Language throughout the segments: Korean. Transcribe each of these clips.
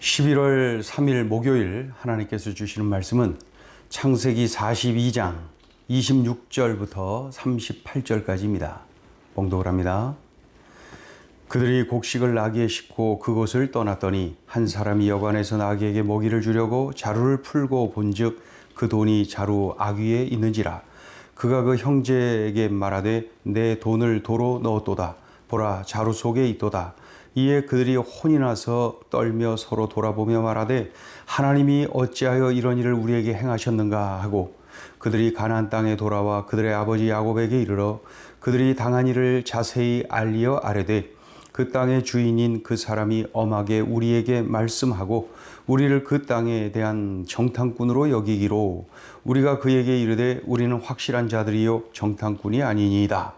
11월 3일 목요일 하나님께서 주시는 말씀은 창세기 42장 26절부터 38절까지입니다. 봉독을 합니다. 그들이 곡식을 나귀에 싣고 그곳을 떠났더니 한 사람이 여관에서 나귀에게 먹이를 주려고 자루를 풀고 본즉 그 돈이 자루 아귀에 있는지라 그가 그 형제에게 말하되 내 돈을 도로 넣었도다 보라 자루 속에 있도다 이에 그들이 혼이 나서 떨며 서로 돌아보며 말하되 하나님이 어찌하여 이런 일을 우리에게 행하셨는가 하고 그들이 가나안 땅에 돌아와 그들의 아버지 야곱에게 이르러 그들이 당한 일을 자세히 알리어 아뢰되 그 땅의 주인인 그 사람이 엄하게 우리에게 말씀하고 우리를 그 땅에 대한 정탐꾼으로 여기기로 우리가 그에게 이르되 우리는 확실한 자들이요 정탐꾼이 아니니이다.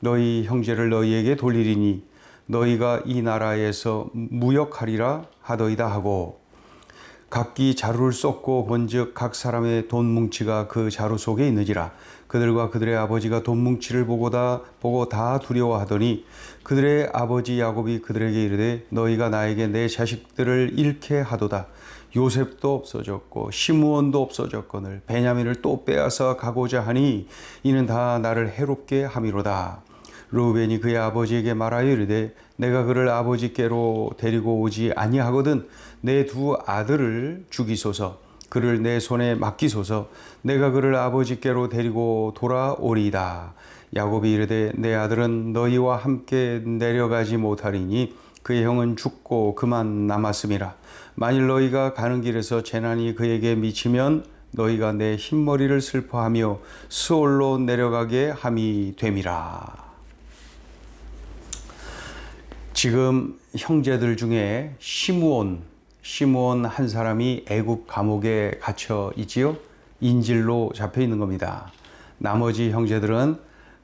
너희 형제를 너희에게 돌리리니 너희가 이 나라에서 무역하리라 하더이다 하고 각기 자루를 쏟고 본즉 각 사람의 돈 뭉치가 그 자루 속에 있느니라. 그들과 그들의 아버지가 돈 뭉치를 보고다 보고 다 두려워하더니 그들의 아버지 야곱이 그들에게 이르되 너희가 나에게 내 자식들을 잃게 하도다. 요셉도 없어졌고 시므온도 없어졌거늘 베냐민을 또 빼앗아 가고자 하니 이는 다 나를 해롭게 함이로다 르우벤이 그의 아버지에게 말하여 이르되 내가 그를 아버지께로 데리고 오지 아니하거든 내 두 아들을 죽이소서. 그를 내 손에 맡기소서. 내가 그를 아버지께로 데리고 돌아오리이다. 야곱이 이르되 내 아들은 너희와 함께 내려가지 못하리니 그의 형은 죽고 그만 남았음이라. 만일 너희가 가는 길에서 재난이 그에게 미치면 너희가 내 흰머리를 슬퍼하며 수올로 내려가게 함이 됨이라 지금 형제들 중에 시므온, 시므온 한 사람이 애굽 감옥에 갇혀 있지요. 인질로 잡혀 있는 겁니다. 나머지 형제들은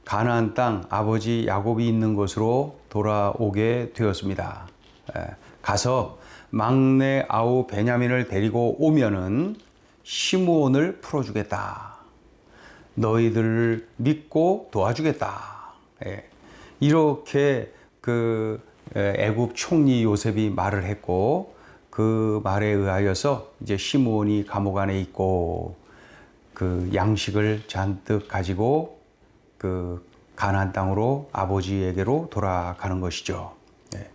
가나안 땅 아버지 야곱이 있는 곳으로 돌아오게 되었습니다. 가서 막내 아우 베냐민을 데리고 오면은 시므온을 풀어주겠다. 너희들을 믿고 도와주겠다. 이렇게 그 애굽 총리 요셉이 말을 했고 그 말에 의하여서 이제 시므온이 감옥 안에 있고 그 양식을 잔뜩 가지고 그 가나안 땅으로 아버지에게로 돌아가는 것이죠. 네.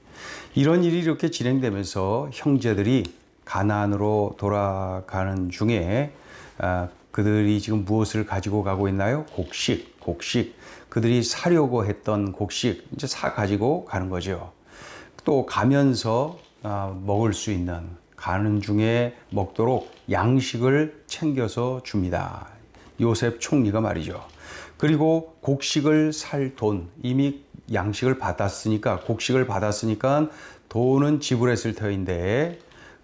이런 일이 이렇게 진행되면서 형제들이 가나안으로 돌아가는 중에 아, 그들이 지금 무엇을 가지고 가고 있나요? 곡식, 곡식. 그들이 사려고 했던 곡식 이제 사 가지고 가는 거죠. 또 가면서 아, 먹을 수 있는 가는 중에 먹도록 양식을 챙겨서 줍니다. 요셉 총리가 말이죠. 그리고 곡식을 살 돈, 이미 양식을 받았으니까, 곡식을 받았으니까 돈은 지불했을 터인데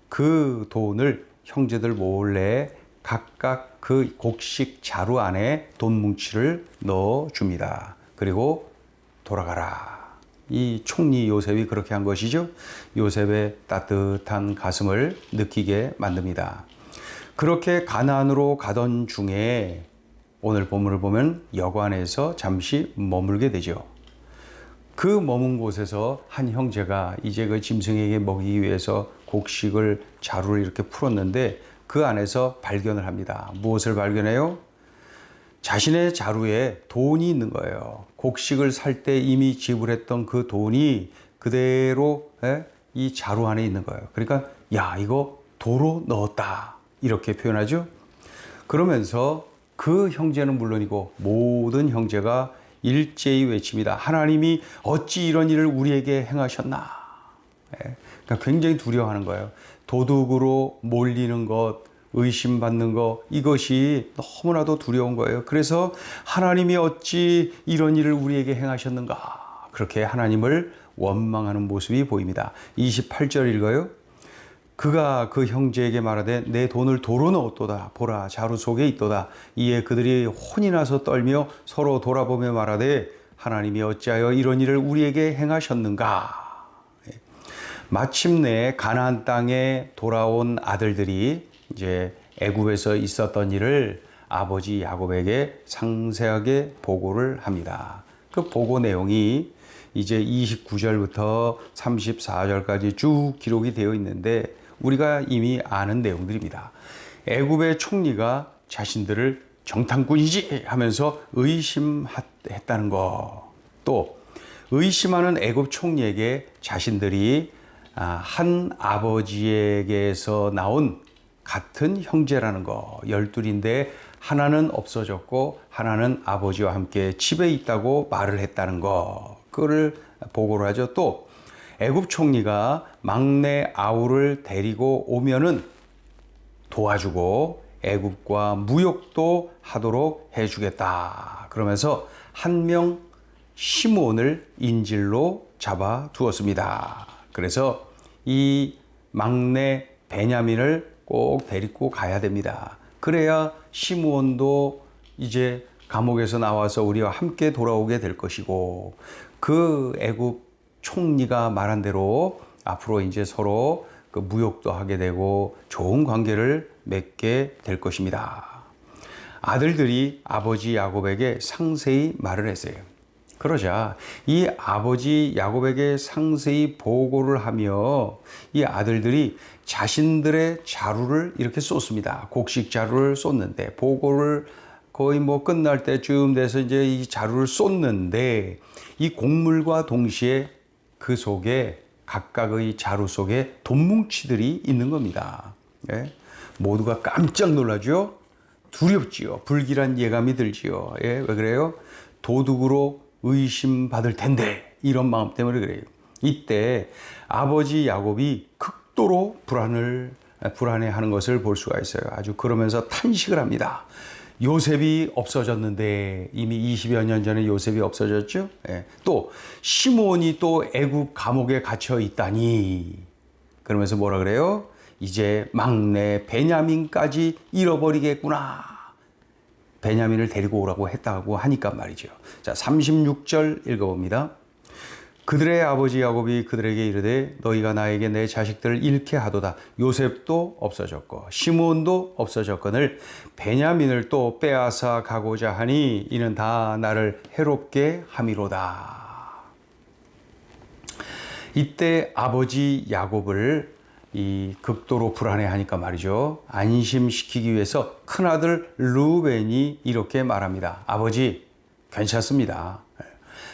그 돈을 형제들 몰래 각각 그 곡식 자루 안에 돈 뭉치를 넣어 줍니다. 그리고 돌아가라. 이 총리 요셉이 그렇게 한 것이죠. 요셉의 따뜻한 가슴을 느끼게 만듭니다. 그렇게 가나안으로 가던 중에 오늘 본문을 보면 여관에서 잠시 머물게 되죠. 그 머문 곳에서 한 형제가 이제 그 짐승에게 먹이기 위해서 곡식을 자루를 이렇게 풀었는데 그 안에서 발견을 합니다. 무엇을 발견해요? 자신의 자루에 돈이 있는 거예요. 곡식을 살 때 이미 지불했던 그 돈이 그대로 예? 이 자루 안에 있는 거예요. 그러니까 야 이거 도로 넣었다 이렇게 표현하죠. 그러면서 그 형제는 물론이고 모든 형제가 일제히 외칩니다. 하나님이 어찌 이런 일을 우리에게 행하셨나? 예? 그러니까 굉장히 두려워하는 거예요. 도둑으로 몰리는 것, 의심받는 거 이것이 너무나도 두려운 거예요. 그래서 하나님이 어찌 이런 일을 우리에게 행하셨는가? 그렇게 하나님을 원망하는 모습이 보입니다. 28절 읽어요. 그가 그 형제에게 말하되 내 돈을 도로 넣었도다 보라 자루 속에 있도다 이에 그들이 혼이 나서 떨며 서로 돌아보며 말하되 하나님이 어찌하여 이런 일을 우리에게 행하셨는가 예. 마침내 가나안 땅에 돌아온 아들들이 이제 애굽에서 있었던 일을 아버지 야곱에게 상세하게 보고를 합니다. 그 보고 내용이 이제 29절부터 34절까지 쭉 기록이 되어 있는데 우리가 이미 아는 내용들입니다. 애굽의 총리가 자신들을 정탐꾼이지 하면서 의심했다는 거. 또 의심하는 애굽 총리에게 자신들이 아, 한 아버지에게서 나온 같은 형제라는 거. 열둘인데 하나는 없어졌고 하나는 아버지와 함께 집에 있다고 말을 했다는 거. 그거를 보고를 하죠. 또 애굽 총리가 막내 아우를 데리고 오면은 도와주고 애굽과 무역도 하도록 해주겠다. 그러면서 한 명 시므온을 인질로 잡아 두었습니다. 그래서 이 막내 베냐민을 꼭 데리고 가야 됩니다. 그래야 시므온도 이제 감옥에서 나와서 우리와 함께 돌아오게 될 것이고 그 애굽 총리가 말한 대로 앞으로 이제 서로 그 무역도 하게 되고 좋은 관계를 맺게 될 것입니다. 아들들이 아버지 야곱에게 상세히 말을 했어요. 그러자 이 아버지 야곱에게 상세히 보고를 하며 이 아들들이 자신들의 자루를 이렇게 쏟습니다. 곡식 자루를 쏟는데 보고를 거의 뭐 끝날 때쯤 돼서 이제 이 자루를 쏟는데 이 곡물과 동시에 그 속에 각각의 자루 속에 돈뭉치들이 있는 겁니다. 예? 모두가 깜짝 놀라죠. 두렵지요. 불길한 예감이 들지요. 예? 왜 그래요? 도둑으로 의심받을 텐데 이런 마음 때문에 그래요. 이때 아버지 야곱이 극도로 불안을 불안해하는 것을 볼 수가 있어요. 아주 그러면서 탄식을 합니다. 요셉이 없어졌는데 이미 20여 년 전에 요셉이 없어졌죠. 예. 또 시몬이 또 애굽 감옥에 갇혀 있다니 그러면서 뭐라 그래요? 이제 막내 베냐민까지 잃어버리겠구나. 베냐민을 데리고 오라고 했다고 하니까 말이죠. 자, 36절 읽어봅니다. 그들의 아버지 야곱이 그들에게 이르되 너희가 나에게 내 자식들을 잃게 하도다. 요셉도 없어졌고 시므온도 없어졌거늘 베냐민을 또 빼앗아 가고자 하니 이는 다 나를 해롭게 함이로다. 이때 아버지 야곱을 이 극도로 불안해하니까 말이죠. 안심시키기 위해서 큰아들 루벤이 이렇게 말합니다. 아버지, 괜찮습니다.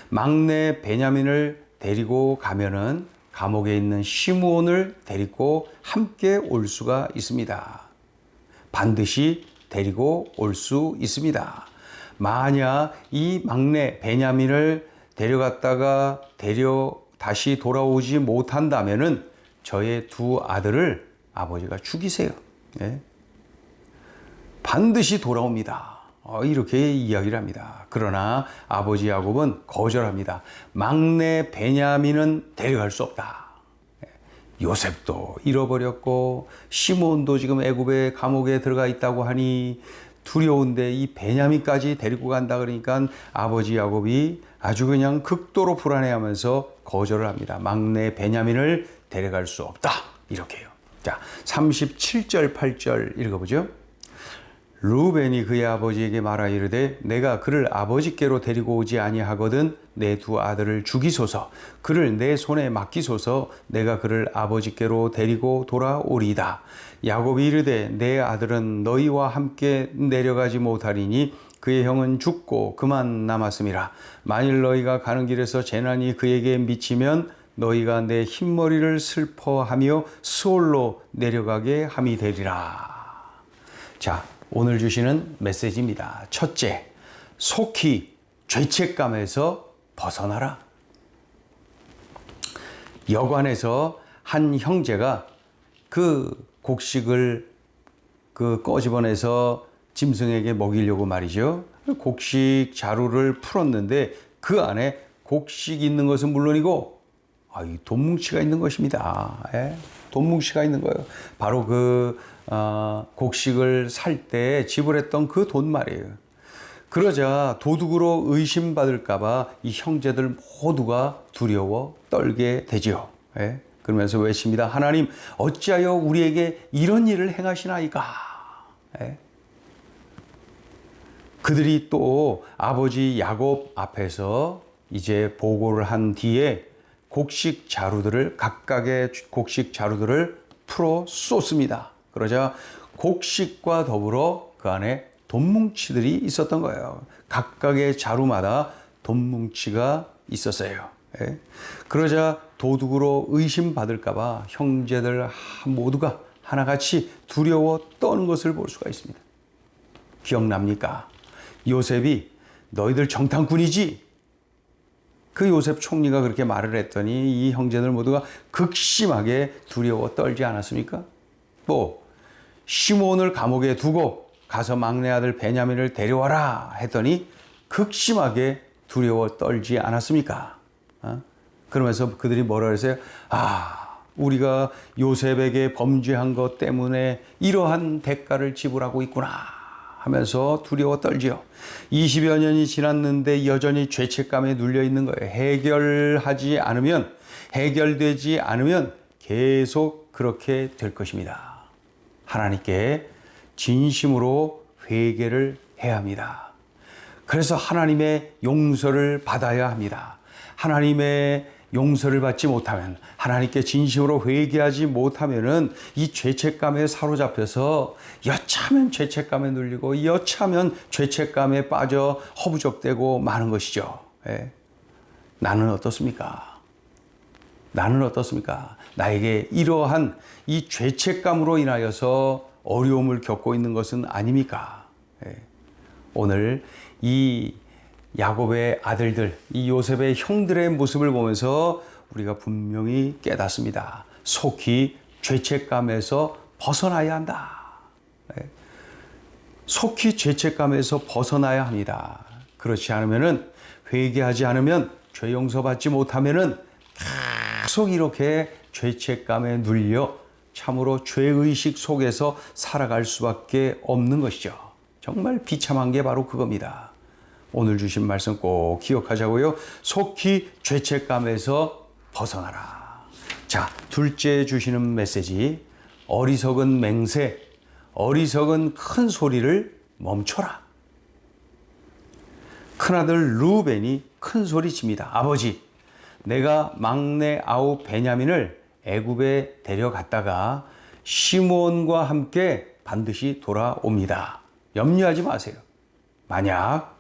막내 베냐민을 데리고 가면은 감옥에 있는 시므온을 데리고 함께 올 수가 있습니다. 반드시 데리고 올 수 있습니다. 만약 이 막내 베냐민을 데려갔다가 데려 다시 돌아오지 못한다면은 저의 두 아들을 아버지가 죽이세요. 예? 반드시 돌아옵니다. 어, 이렇게 이야기를 합니다. 그러나 아버지 야곱은 거절합니다. 막내 베냐민은 데려갈 수 없다. 예. 요셉도 잃어버렸고 시몬도 지금 애굽의 감옥에 들어가 있다고 하니 두려운데 이 베냐민까지 데리고 간다 그러니까 아버지 야곱이 아주 그냥 극도로 불안해하면서 거절을 합니다. 막내 베냐민을 데려갈 수 없다. 이렇게요. 자, 37절 8절 읽어보죠. 루벤이 그의 아버지에게 말하 이르되 내가 그를 아버지께로 데리고 오지 아니하거든 내 두 아들을 죽이소서 그를 내 손에 맡기소서 내가 그를 아버지께로 데리고 돌아오리다 야곱이 이르되 내 아들은 너희와 함께 내려가지 못하리니 그의 형은 죽고 그만 남았음이라 만일 너희가 가는 길에서 재난이 그에게 미치면 너희가 내 흰머리를 슬퍼하며 수올로 내려가게 함이 되리라 자 오늘 주시는 메시지입니다. 첫째, 속히 죄책감에서 벗어나라. 여관에서 한 형제가 그 곡식을 그 꺼집어내서 짐승에게 먹이려고 말이죠. 곡식 자루를 풀었는데 그 안에 곡식 있는 것은 물론이고 아, 이 돈뭉치가 있는 것입니다. 예? 돈 뭉치가 있는 거예요. 바로 그 어, 곡식을 살 때 지불했던 그 돈 말이에요. 그러자 도둑으로 의심받을까봐 이 형제들 모두가 두려워 떨게 되지요. 예? 그러면서 외칩니다. 하나님, 어찌하여 우리에게 이런 일을 행하시나이까? 예? 그들이 또 아버지 야곱 앞에서 이제 보고를 한 뒤에 곡식 자루들을 각각의 곡식 자루들을 풀어 쏟습니다. 그러자 곡식과 더불어 그 안에 돈뭉치들이 있었던 거예요. 각각의 자루마다 돈뭉치가 있었어요. 예. 그러자 도둑으로 의심받을까봐 형제들 모두가 하나같이 두려워 떠는 것을 볼 수가 있습니다. 기억납니까? 요셉이 너희들 정탐꾼이지? 그 요셉 총리가 그렇게 말을 했더니 이 형제들 모두가 극심하게 두려워 떨지 않았습니까? 또 시몬을 감옥에 두고 가서 막내 아들 베냐민을 데려와라 했더니 극심하게 두려워 떨지 않았습니까? 어? 그러면서 그들이 뭐라 그랬어요? 아, 우리가 요셉에게 범죄한 것 때문에 이러한 대가를 지불하고 있구나 하면서 두려워 떨지요. 20여 년이 지났는데 여전히 죄책감에 눌려 있는 거예요. 해결하지 않으면, 해결되지 않으면 계속 그렇게 될 것입니다. 하나님께 진심으로 회개를 해야 합니다. 그래서 하나님의 용서를 받아야 합니다. 하나님의 용서를 받지 못하면 하나님께 진심으로 회개하지 못하면은 이 죄책감에 사로잡혀서 여차면 죄책감에 눌리고 여차면 죄책감에 빠져 허부적대고 마는 것이죠. 예. 나는 어떻습니까? 나는 어떻습니까? 나에게 이러한 이 죄책감으로 인하여서 어려움을 겪고 있는 것은 아닙니까? 예. 오늘 이 야곱의 아들들, 이 요셉의 형들의 모습을 보면서 우리가 분명히 깨닫습니다. 속히 죄책감에서 벗어나야 한다. 예. 속히 죄책감에서 벗어나야 합니다. 그렇지 않으면은 회개하지 않으면 죄 용서받지 못하면은 계속 이렇게 죄책감에 눌려 참으로 죄의식 속에서 살아갈 수밖에 없는 것이죠. 정말 비참한 게 바로 그겁니다. 오늘 주신 말씀 꼭 기억하자고요. 속히 죄책감에서 벗어나라. 자, 둘째 주시는 메시지. 어리석은 맹세, 어리석은 큰 소리를 멈춰라. 큰아들 루벤이 큰 소리 칩니다. 아버지, 내가 막내 아우 베냐민을 애굽에 데려갔다가 시몬과 함께 반드시 돌아옵니다. 염려하지 마세요. 만약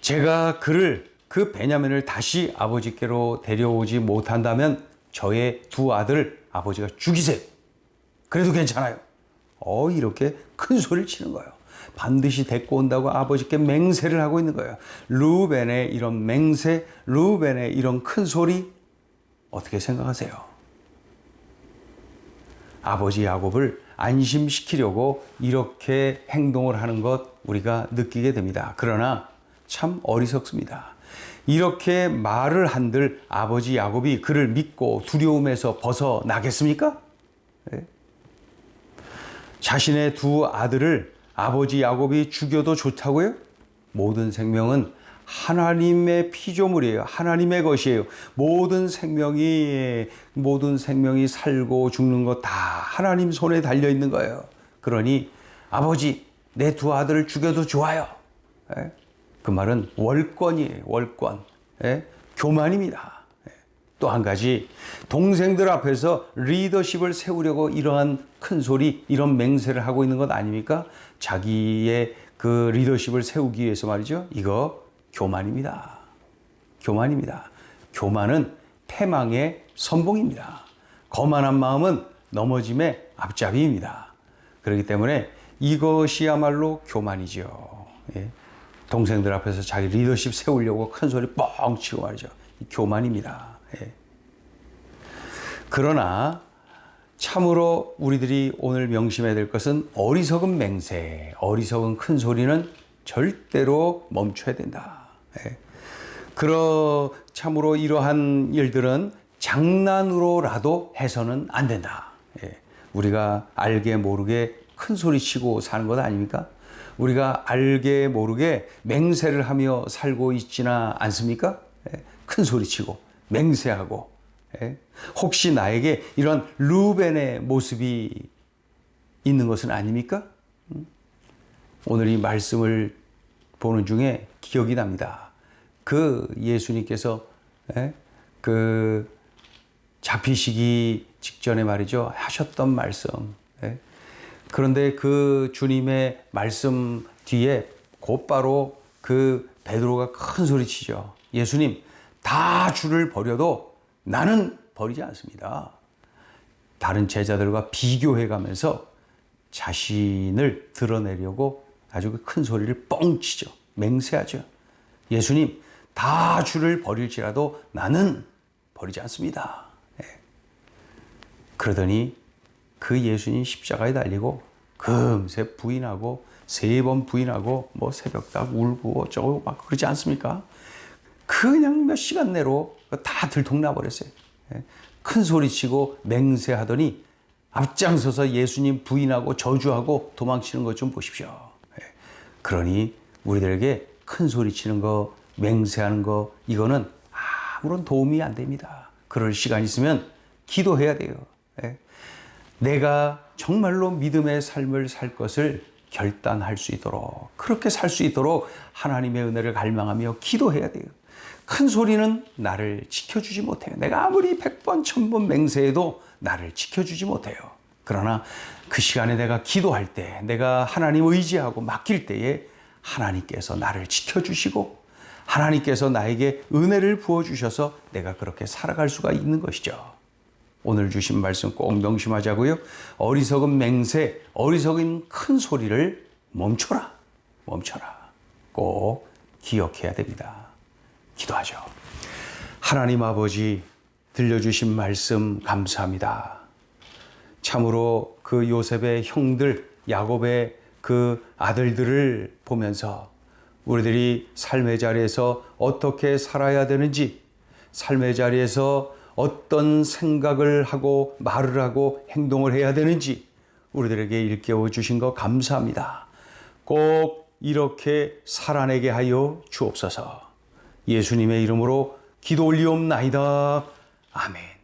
제가 그를 그 베냐민을 다시 아버지께로 데려오지 못한다면 저의 두 아들을 아버지가 죽이세요. 그래도 괜찮아요. 어 이렇게 큰 소리를 치는 거예요. 반드시 데리고 온다고 아버지께 맹세를 하고 있는 거예요. 루벤의 이런 맹세, 루벤의 이런 큰 소리 어떻게 생각하세요? 아버지 야곱을 안심시키려고 이렇게 행동을 하는 것 우리가 느끼게 됩니다. 그러나 참 어리석습니다. 이렇게 말을 한들 아버지 야곱이 그를 믿고 두려움에서 벗어나겠습니까? 네. 자신의 두 아들을 아버지 야곱이 죽여도 좋다고요? 모든 생명은 하나님의 피조물이에요. 하나님의 것이에요. 모든 생명이 모든 생명이 살고 죽는 것 다 하나님 손에 달려 있는 거예요. 그러니 아버지 내 두 아들을 죽여도 좋아요. 예? 그 말은 월권이에요. 월권. 예? 교만입니다. 예. 또한 가지 동생들 앞에서 리더십을 세우려고 이러한 큰 소리, 이런 맹세를 하고 있는 것 아닙니까? 자기의 그 리더십을 세우기 위해서 말이죠. 이거 교만입니다. 교만입니다. 교만은 패망의 선봉입니다. 거만한 마음은 넘어짐의 앞잡이입니다. 그렇기 때문에 이것이야말로 교만이죠. 예. 동생들 앞에서 자기 리더십 세우려고 큰 소리 뻥 치고 말이죠. 교만입니다. 예. 그러나 참으로 우리들이 오늘 명심해야 될 것은 어리석은 맹세, 어리석은 큰 소리는 절대로 멈춰야 된다. 예. 그러 참으로 이러한 일들은 장난으로라도 해서는 안 된다. 우리가 알게 모르게 큰 소리 치고 사는 것 아닙니까? 우리가 알게 모르게 맹세를 하며 살고 있지나 않습니까? 예, 큰 소리 치고 맹세하고 예. 혹시 나에게 이런 루벤의 모습이 있는 것은 아닙니까? 음? 오늘 이 말씀을 보는 중에 기억이 납니다. 그 예수님께서 예? 그 잡히시기 직전에 말이죠 하셨던 말씀. 예? 그런데 그 주님의 말씀 뒤에 곧바로 그 베드로가 큰 소리 치죠. 예수님 다 주를 버려도 나는 버리지 않습니다. 다른 제자들과 비교해 가면서 자신을 드러내려고 아주 그큰 소리를 뻥 치죠. 맹세하죠. 예수님, 다 주를 버릴지라도 나는 버리지 않습니다. 예. 그러더니 그 예수님 십자가에 달리고 금세 부인하고 세 번 부인하고 뭐 새벽딱 울고 어쩌고 막 그러지 않습니까? 그냥 몇 시간 내로 다 들통나 버렸어요. 예. 큰 소리 치고 맹세하더니 앞장서서 예수님 부인하고 저주하고 도망치는 것 좀 보십시오. 예. 그러니 우리들에게 큰 소리 치는 거, 맹세하는 거, 이거는 아무런 도움이 안 됩니다. 그럴 시간 있으면 기도해야 돼요. 예. 내가 정말로 믿음의 삶을 살 것을 결단할 수 있도록, 그렇게 살 수 있도록 하나님의 은혜를 갈망하며 기도해야 돼요. 큰 소리는 나를 지켜주지 못해요. 내가 아무리 백번, 천번 맹세해도 나를 지켜주지 못해요. 그러나 그 시간에 내가 기도할 때, 내가 하나님 의지하고 맡길 때에 하나님께서 나를 지켜주시고 하나님께서 나에게 은혜를 부어주셔서 내가 그렇게 살아갈 수가 있는 것이죠. 오늘 주신 말씀 꼭 명심하자고요. 어리석은 맹세, 어리석은 큰 소리를 멈춰라. 멈춰라. 꼭 기억해야 됩니다. 기도하죠. 하나님 아버지 들려주신 말씀 감사합니다. 참으로 그 요셉의 형들, 야곱의 그 아들들을 보면서 우리들이 삶의 자리에서 어떻게 살아야 되는지, 삶의 자리에서 어떤 생각을 하고 말을 하고 행동을 해야 되는지 우리들에게 일깨워 주신 것 감사합니다. 꼭 이렇게 살아내게 하여 주옵소서. 예수님의 이름으로 기도 올리옵나이다. 아멘.